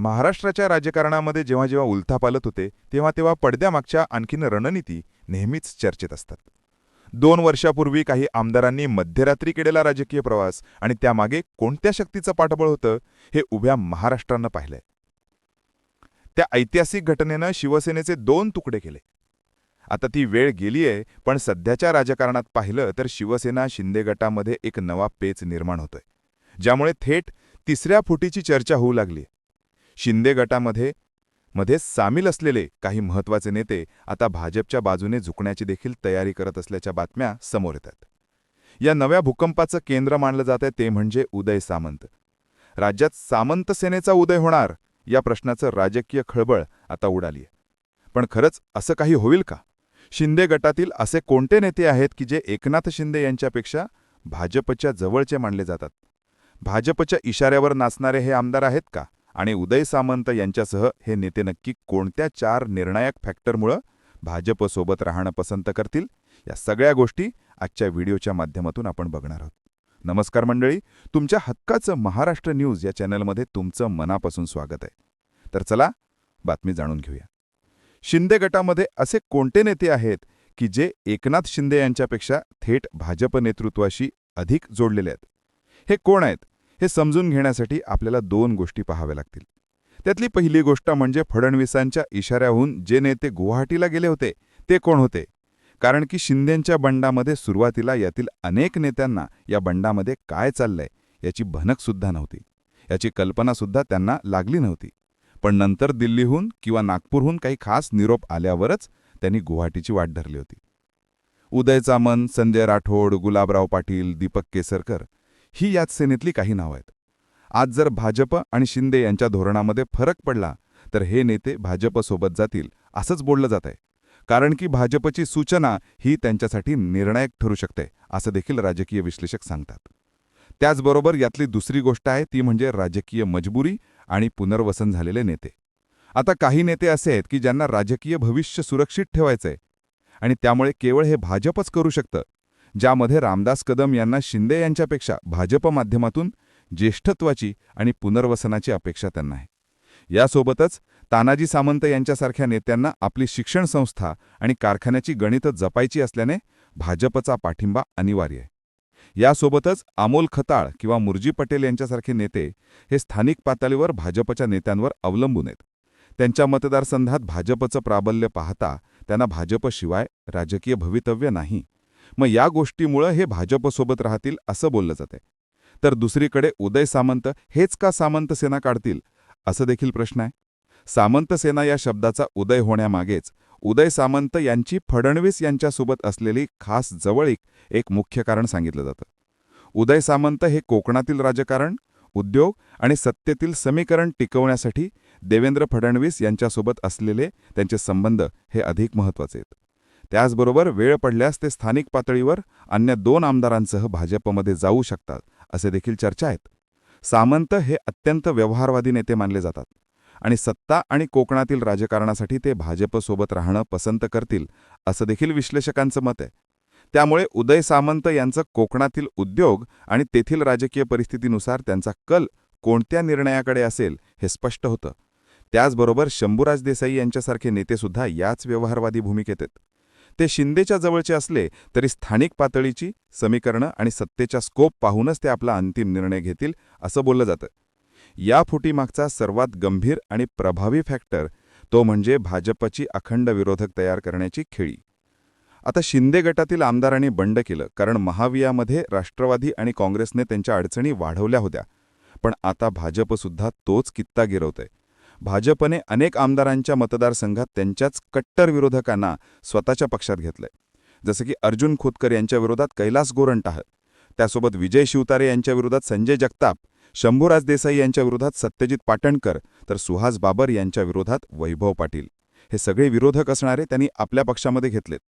महाराष्ट्राच्या राजकारणामध्ये जेव्हा जेव्हा उलथापालत होते तेव्हा तेव्हा पडद्यामागच्या आणखीन रणनीती नेहमीच चर्चेत असतात. दोन वर्षापूर्वी काही आमदारांनी मध्यरात्री केलेला राजकीय प्रवास आणि त्यामागे कोणत्या शक्तीचं पाठबळ होतं हे उभ्या महाराष्ट्रानं पाहिलंय. त्या ऐतिहासिक घटनेनं शिवसेनेचे दोन तुकडे केले. आता ती वेळ गेलीये पण सध्याच्या राजकारणात पाहिलं तर शिवसेना शिंदे गटामध्ये एक नवा पेच निर्माण होतोय. ज्यामुळे थेट तिसऱ्या फुटीची चर्चा होऊ लागली शिंदे गटामध्ये मध्ये सामील असलेले काही महत्त्वाचे नेते आता भाजपच्या बाजूने झुकण्याची देखील तयारी करत असल्याच्या बातम्या समोर येतात. या नव्या भूकंपाचं केंद्र मानलं जात आहे ते म्हणजे उदय सामंत. राज्यात सामंत सेनेचा उदय होणार या प्रश्नाचं राजकीय खळबळ आता उडालीय. पण खरंच असं काही होईल का? शिंदे गटातील असे कोणते नेते आहेत की जे एकनाथ शिंदे यांच्यापेक्षा भाजपच्या जवळचे मानले जातात? भाजपच्या इशाऱ्यावर नाचणारे हे आमदार आहेत का? आणि उदय सामंत यांच्यासह हे नेते नक्की कोणत्या चार निर्णायक फॅक्टरमुळं भाजपसोबत राहणं पसंत करतील? या सगळ्या गोष्टी आजच्या व्हिडिओच्या माध्यमातून आपण बघणार आहोत. नमस्कार मंडळी तुमच्या हक्काचं महाराष्ट्र न्यूज या चॅनलमध्ये तुमचं मनापासून स्वागत आहे. तर चला बातमी जाणून घेऊया. शिंदे गटामध्ये असे कोणते नेते आहेत की जे एकनाथ शिंदे यांच्यापेक्षा थेट भाजप नेतृत्वाशी अधिक जोडलेले आहेत? हे कोण आहेत? हे समजून घेण्यासाठी आपल्याला दोन गोष्टी पाहाव्या लागतील. त्यातली पहिली गोष्ट म्हणजे फडणवीसांच्या इशाऱ्याहून जे नेते गुवाहाटीला गेले होते ते कोण होते? कारण की शिंदेंच्या बंडामध्ये सुरुवातीला यातील अनेक नेत्यांना या बंडामध्ये काय चाललंय याची भनकसुद्धा नव्हती. याची कल्पनासुद्धा त्यांना लागली नव्हती. पण नंतर दिल्लीहून किंवा नागपूरहून काही खास निरोप आल्यावरच त्यांनी गुवाहाटीची वाट धरली होती. उदय चामन संजय राठोड गुलाबराव पाटील दीपक केसरकर ही याच सेनेतली काही नावं आहेत. आज जर भाजप आणि शिंदे यांच्या धोरणामध्ये फरक पडला तर हे नेते भाजपसोबत जातील असंच बोललं जात आहे. कारण की भाजपची सूचना ही त्यांच्यासाठी निर्णायक ठरू शकते असं देखील राजकीय विश्लेषक सांगतात. त्याचबरोबर यातली दुसरी गोष्ट आहे ती म्हणजे राजकीय मजबुरी आणि पुनर्वसन झालेले नेते. आता काही नेते असे आहेत की ज्यांना राजकीय भविष्य सुरक्षित ठेवायचंय आणि त्यामुळे केवळ हे भाजपच करू शकतं ज्यामध्ये रामदास कदम यांना शिंदे यांच्यापेक्षा भाजप माध्यमातून ज्येष्ठत्वाची आणि पुनर्वसनाची अपेक्षा त्यांना आहे. यासोबतच तानाजी सामंत यांच्यासारख्या नेत्यांना आपली शिक्षण संस्था आणि कारखान्याची गणितं जपायची असल्याने भाजपचा पाठिंबा अनिवार्य आहे. यासोबतच अमोल खताळ किंवा मुरजी पटेल यांच्यासारखे नेते हे स्थानिक पातळीवर भाजपच्या नेत्यांवर अवलंबून आहेत. त्यांच्या मतदारसंघात भाजपचं प्राबल्य पाहता त्यांना भाजपशिवाय राजकीय भवितव्य नाही. मग या गोष्टीमुळं हे भाजपसोबत राहतील असं बोललं जाते तर दुसरीकडे उदय सामंत हेच का सामंत सेना काढतील? असं देखील प्रश्न आहे. सामंत सेना या शब्दाचा उदय होण्यामागेच उदय सामंत यांची फडणवीस यांच्यासोबत असलेली खास जवळीक एक मुख्य कारण सांगितलं जातं. उदय सामंत हे कोकणातील राजकारण उद्योग आणि सत्तेतील समीकरण टिकवण्यासाठी देवेंद्र फडणवीस यांच्यासोबत असलेले त्यांचे संबंध हे अधिक महत्त्वाचे आहेत. त्याचबरोबर वेळ पडल्यास ते स्थानिक पातळीवर अन्य दोन आमदारांसह भाजपमध्ये जाऊ शकतात असे देखील चर्चा आहेत. सामंत हे अत्यंत व्यवहारवादी नेते मानले जातात आणि सत्ता आणि कोकणातील राजकारणासाठी ते भाजपसोबत राहणं पसंत करतील असं देखील विश्लेषकांचं मत आहे. त्यामुळे उदय सामंत यांचं कोकणातील उद्योग आणि तेथील राजकीय परिस्थितीनुसार त्यांचा कल कोणत्या निर्णयाकडे असेल हे स्पष्ट होतं. त्याचबरोबर शंभूराज देसाई यांच्यासारखे नेतेसुद्धा याच व्यवहारवादी भूमिकेत आहेत. ते शिंदेच्या जवळचे असले तरी स्थानिक पातळीची समीकरणं आणि सत्तेचा स्कोप पाहूनच ते आपला अंतिम निर्णय घेतील असं बोललं जातं. या फुटीमागचा सर्वात गंभीर आणि प्रभावी फॅक्टर तो म्हणजे भाजपची अखंड विरोधक तयार करण्याची खेळी. आता शिंदे गटातील आमदारांनी बंड केलं कारण महावियामध्ये राष्ट्रवादी आणि काँग्रेसने त्यांच्या अडचणी वाढवल्या होत्या. पण आता भाजपसुद्धा तोच कित्ता गिरवतंय. भाजपने अनेक आमदारांच्या मतदारसंघात त्यांच्याच कट्टर विरोधकांना स्वतःच्या पक्षात घेतलंय. जसं की अर्जुन खोतकर यांच्या विरोधात कैलास गोरंटाह त्यासोबत विजय शिवतारे यांच्या विरोधात संजय जगताप शंभूराज देसाई यांच्या विरोधात सत्यजित पाटणकर तर सुहास बाबर यांच्या विरोधात वैभव पाटील. हे सगळे विरोधक असणारे त्यांनी आपल्या पक्षामध्ये घेतलेत.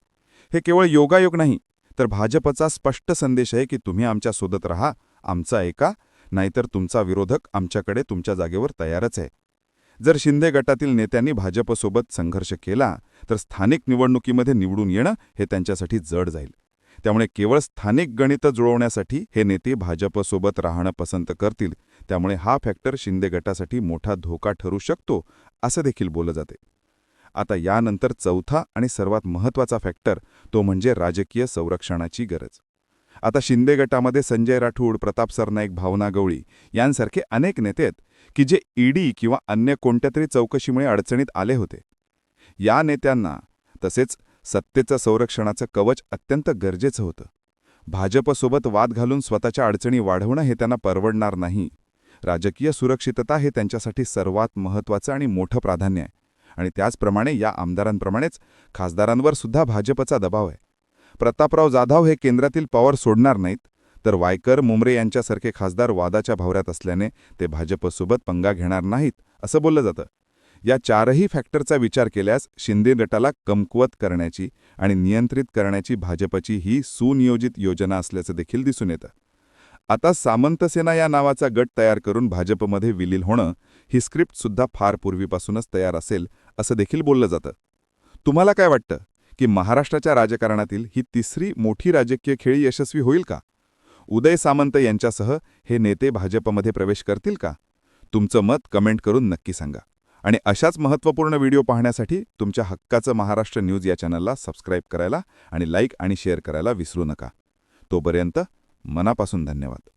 हे केवळ योगायोग नाही तर भाजपचा स्पष्ट संदेश आहे की तुम्ही आमच्यासोबत राहा आमचा ऐका नाहीतर तुमचा विरोधक आमच्याकडे तुमच्या जागेवर तयारच आहे. जर शिंदे गटातील नेत्यांनी भाजपसोबत संघर्ष केला तर स्थानिक निवडणुकीमध्ये निवडून येणं हे त्यांच्यासाठी जड जाईल. त्यामुळे केवळ स्थानिक गणितं जुळवण्यासाठी हे नेते भाजपसोबत राहणं पसंत करतील. त्यामुळे हा फॅक्टर शिंदे गटासाठी मोठा धोका ठरू शकतो असं देखील बोललं जाते. आता यानंतर चौथा आणि सर्वात महत्त्वाचा फॅक्टर तो म्हणजे राजकीय संरक्षणाची गरज. आता शिंदे गटामध्ये संजय राठोड प्रताप सरनाईक भावना गवळी यांसारखे अनेक नेते आहेत की जे ईडी किंवा अन्य कोणत्या तरी चौकशीमुळे अडचणीत आले होते. या नेत्यांना तसेच सत्तेचं संरक्षणाचं कवच अत्यंत गरजेचं होतं. भाजपसोबत वाद घालून स्वतःच्या अडचणी वाढवणं हे त्यांना परवडणार नाही. राजकीय सुरक्षितता हे त्यांच्यासाठी सर्वात महत्त्वाचं आणि मोठं प्राधान्य आहे. आणि त्याचप्रमाणे या आमदारांप्रमाणेच खासदारांवर सुद्धा भाजपचा दबाव आहे. प्रतापराव जाधव हे केंद्रातील पॉवर सोडणार नाहीत तर वायकर मुंबरे यांच्यासारखे खासदार वादाच्या भावऱ्यात असल्याने ते भाजपसोबत पंगा घेणार नाहीत असं बोललं जातं. या चारही फॅक्टरचा विचार केल्यास शिंदे गटाला कमकुवत करण्याची आणि नियंत्रित करण्याची भाजपची ही सुनियोजित योजना असल्याचं देखील दिसून येतं. आता सामंतसेना या नावाचा गट तयार करून भाजपमध्ये विलीन होणं ही स्क्रिप्टसुद्धा फार पूर्वीपासूनच तयार असेल असं देखील बोललं जातं. तुम्हाला काय वाटतं? की महाराष्ट्राच्या राजकारणातील ही तिसरी मोठी राजकीय खेळी यशस्वी होईल का? उदय सामंत यांच्यासह हे नेते भाजपमध्ये प्रवेश करतील का? तुमचं मत कमेंट करून नक्की सांगा. आणि अशाच महत्त्वपूर्ण व्हिडिओ पाहण्यासाठी तुमच्या हक्काचं महाराष्ट्र न्यूज या चॅनलला सबस्क्राईब करायला आणि लाईक आणि शेअर करायला विसरू नका. तोपर्यंत मनापासून धन्यवाद.